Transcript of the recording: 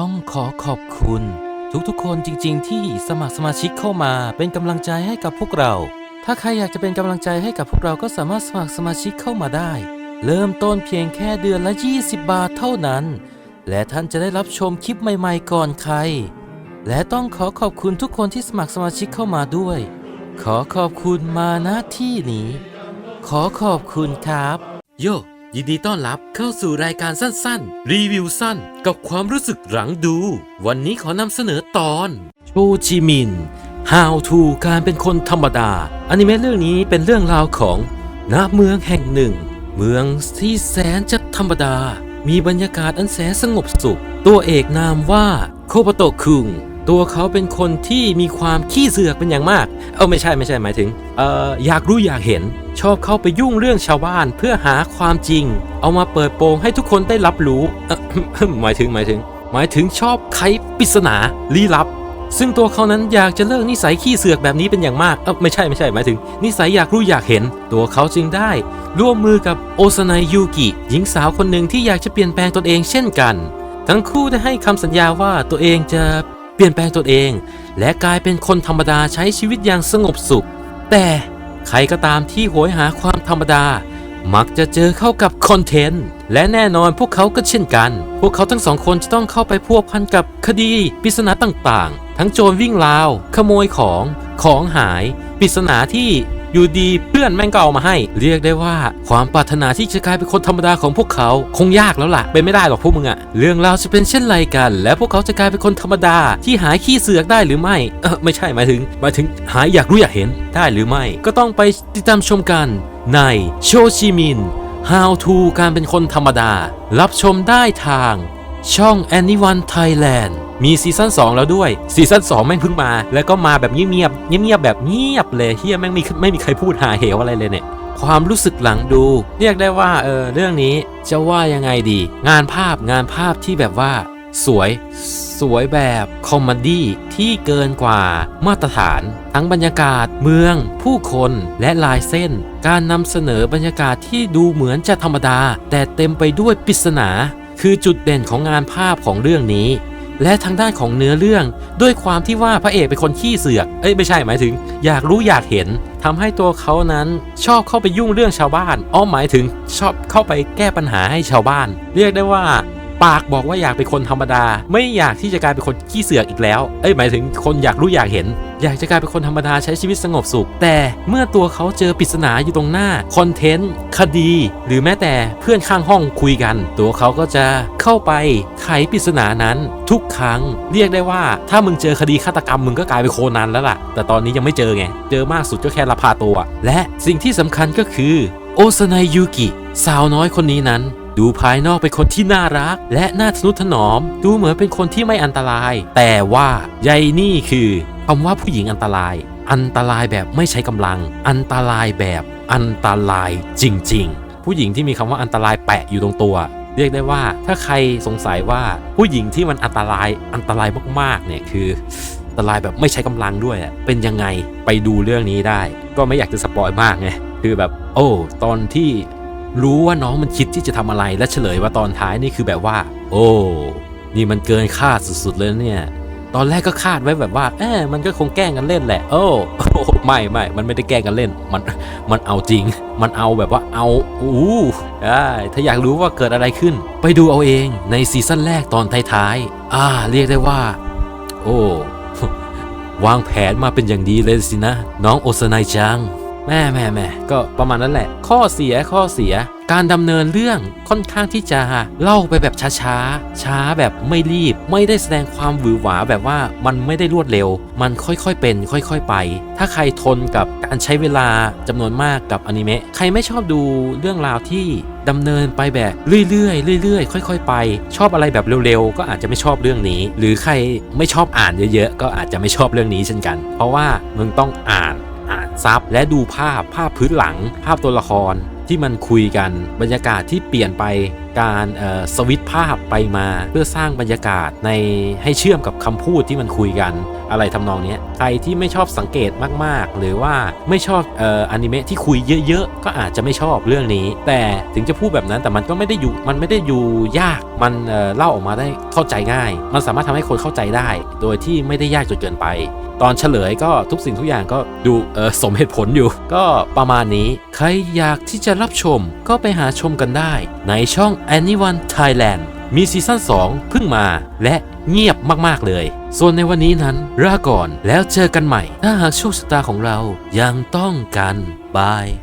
ต้องขอขอบคุณ ทุกๆคนจริง ๆ ที่สมัครสมาชิกเข้ามาเป็นกำลังใจให้กับพวกเรา ถ้าใครอยากจะเป็นกำลังใจให้กับพวกเราก็สามารถสมัครสมาชิกเข้ามาได้ เริ่มต้นเพียงแค่เดือนละ 20 บาทเท่านั้น และท่านจะได้รับชมคลิปใหม่ๆก่อนใคร และต้องขอขอบคุณทุกคนที่สมัครสมาชิกเข้ามาด้วย ขอขอบคุณมาณที่นี้ ขอขอบคุณครับ โย ยินดีต้อนรับเข้าสู่รายการสั้นๆ รีวิวสั้นกับความรู้สึกหลังดู วันนี้ขอนำเสนอตอนโชจิมิน How to การเป็นคนธรรมดาอนิเมะเรื่องนี้เป็นเรื่องราวของณเมืองแห่งหนึ่ง เมืองที่แสนจะธรรมดา มีบรรยากาศอันแสนสงบสุข ตัวเอกนามว่าโคบโตคุง ตัวเขาเป็นคนที่มีความขี้เสือกเป็นอย่างมาก เออไม่ใช่ไม่ใช่หมายถึงเอ่ออยากรู้อยากเห็น ชอบเข้าไปยุ่งเรื่องชาวบ้านเพื่อหาความจริง เอามาเปิดโปงให้ทุกคนได้รับรู้หมายถึงหมายถึง หมายถึงชอบไขปริศนาลี้ลับ ซึ่งตัวเขานั้นอยากจะเลิกนิสัยขี้เสือกแบบนี้เป็นอย่างมากเออไม่ใช่ไม่ใช่หมายถึง นิสัยอยากรู้อยากเห็น ตัวเขาจึงได้ ร่วมมือกับโอซานายยูกิหญิงสาวคนหนึ่งที่อยากจะเปลี่ยนแปลงตนเองเช่นกัน ทั้งคู่ได้ให้คำสัญญาว่าตัวเองจะ ปลี่ยนแปลงตนเอง และกลายเป็นคนธรรมดาใช้ชีวิตอย่างสงบสุข แต่ใครก็ตามที่โหยหาความธรรมดา มักจะเจอเข้ากับคอนเทนต์ และแน่นอนพวกเขาก็เช่นกัน พวกเขาทั้งสองคนจะต้องเข้าไปพัวพันกับคดีปริศนาต่างๆ ทั้งโจรวิ่งราว ขโมยของ ของหายปริศนาที่ อยู่ดีเพื่อนแม่งก็เอามาให้ เรียกได้ว่าความปรารถนาที่จะกลายเป็นคนธรรมดาของพวกเขาคงยากแล้วล่ะเป็นไม่ได้หรอกพวกมึงอะเรื่องราวจะเป็นเช่นไรกัน และพวกเขาจะกลายเป็นคนธรรมดาที่หายขี้เสือกได้หรือไม่เออไม่ใช่หมายถึงหมายถึงหายอยากรู้อยากเห็นได้หรือไม่ ก็ต้องไปติดตามชมกันในโชชิมิน How to การเป็นคนธรรมดา รับชมได้ทาง ช่อง Anyone Thailand มีซีซั่น2แล้วด้วยซีซั่น2แม่งเพิ่งมา แล้วก็มาแบบเงียบๆเงียบๆแบบเงียบเลยเฮียแม่งมีไม่มีใครพูดหาเหวอะไรเลยเนี่ยความรู้สึกหลังดู เรียกได้ว่าเออเรื่องนี้จะว่ายังไงดี งานภาพงานภาพที่แบบว่า สวยสวยแบบคอมเมดี้ที่เกินกว่ามาตรฐาน ทั้งบรรยากาศเมือง ผู้คนและลายเส้น การนำเสนอบรรยากาศที่ดูเหมือนจะธรรมดา แต่เต็มไปด้วยปริศนา คือจุดเด่นของงานภาพของเรื่องนี้ และทางด้านของเนื้อเรื่อง ด้วยความที่ว่าพระเอกเป็นคนขี้เสือก เอ้ยไม่ใช่หมายถึง อยากรู้อยากเห็นทำให้ตัวเขานั้นชอบเข้าไปยุ่งเรื่องชาวบ้านอ้อมหมายถึงชอบเข้าไปแก้ปัญหาให้ชาวบ้าน เรียกได้ว่า ปากบอกว่าอยากเป็นคนธรรมดา ไม่อยากที่จะกลายเป็นคนขี้เสือกอีกแล้ว เอ้ยหมายถึงคนอยากรู้อยากเห็น อยากจะกลายเป็นคนธรรมดาใช้ชีวิตสงบสุข แต่เมื่อตัวเขาเจอปริศนาอยู่ตรงหน้าคอนเทนต์คดี หรือแม้แต่เพื่อนข้างห้องคุยกัน ตัวเขาก็จะเข้าไปไขปริศนานั้นทุกครั้ง เรียกได้ว่าถ้ามึงเจอคดีฆาตกรรมมึงก็กลายเป็นโคนันแล้วล่ะ แต่ตอนนี้ยังไม่เจอไงเจอมากสุดก็แค่ลักพาตัว และสิ่งที่สำคัญก็คือโอซานายยูกิสาวน้อยคนนี้นั้น ดูภายนอกเป็นคนที่น่ารัก และน่าทนุถนอม ดูเหมือนเป็นคนที่ไม่อันตราย แต่ว่าใยนี่คือคำว่าผู้หญิงอันตราย อันตรายแบบไม่ใช้กำลัง อันตรายแบบอันตรายจริง ๆ ผู้หญิงที่มีคำว่าอันตรายแปะอยู่ตรงตัวเรียกได้ว่าถ้าใครสงสัยว่าผู้หญิงที่มันอันตรายอันตรายมากๆเนี่ยคืออันตรายแบบไม่ใช้กำลังด้วยเป็นยังไงไปดูเรื่องนี้ได้ ก็ไม่อยากจะสปอยมากไงคือแบบ โอ้ ตอนที่ รู้ว่าน้องมันคิดที่จะทำอะไรและเฉลยว่าตอนท้ายนี่คือแบบว่า โอ้นี่มันเกินคาดสุดๆเลยเนี่ยตอนแรกก็คาดไว้แบบว่าเออมันก็คงแกล้งกันเล่นแหละ โอ้โอ้ไม่ไม่มันไม่ได้แกล้งกันเล่น มัน มันเอาจริง มันเอาแบบว่าเอา อู้ได้ถ้าอยากรู้ว่าเกิดอะไรขึ้น ไปดูเอาเองในซีซั่นแรกตอนท้ายๆ อ่า เรียกได้ว่า โอ้ วางแผนมาเป็นอย่างดีเลยสินะ น้องโอซานายจัง แม่แม่แม่ก็ประมาณนั้นแหละ ข้อเสียข้อเสีย การดำเนินเรื่องค่อนข้างที่จะเล่าไปแบบช้าๆ ช้าแบบไม่รีบ ไม่ได้แสดงความหวือหวาแบบว่ามันไม่ได้รวดเร็ว มันค่อยๆเป็น ค่อยๆไป ถ้าใครทนกับการใช้เวลาจำนวนมากกับอนิเมะใครไม่ชอบดูเรื่องราวที่ดำเนินไปแบบเรื่อยๆเรื่อยๆ ค่อย ๆ ไป ชอบอะไรแบบเร็วๆ ก็อาจจะไม่ชอบเรื่องนี้ หรือใครไม่ชอบอ่านเยอะๆ ก็อาจจะไม่ชอบเรื่องนี้เช่นกัน เพราะว่ามึงต้องอ่านอ่าน ซับและดูภาพภาพพื้นหลัง ภาพตัวละคร ที่มันคุยกัน บรรยากาศที่เปลี่ยนไปการสวิตภาพไปมาเพื่อสร้างบรรยากาศในให้เชื่อมกับคำพูดที่มันคุยกัน อะไรทำนองนี้ใครที่ไม่ชอบสังเกตมากๆ หรือว่าไม่ชอบออนิเมะที่คุยเยอะๆ ก็อาจจะไม่ชอบเรื่องนี้ แต่ถึงจะพูดแบบนั้นแต่มันก็ไม่ได้อยู่มันไม่ได้อยู่ยากมันเเล่าออกมาได้เข้าใจง่าย มันสามารถทำให้คนเข้าใจได้ โดยที่ไม่ได้ยากจนเกินไป ตอนเฉลยก็ทุกสิ่งทุกอย่างก็ดูสมเหตุผลอยู่ ก็ประมาณนี้ใครอยากที่จะรับชมก็ไปหาชมกันได้ ในช่อง Anyone Thailand มีซีซั่น2เพิ่งมา และเงียบมาก ๆ เลย ส่วนในวันนี้นั้นลาก่อนแล้วเจอกันใหม่ ถ้าหากโชคชะตาของเรายังต้องกันบาย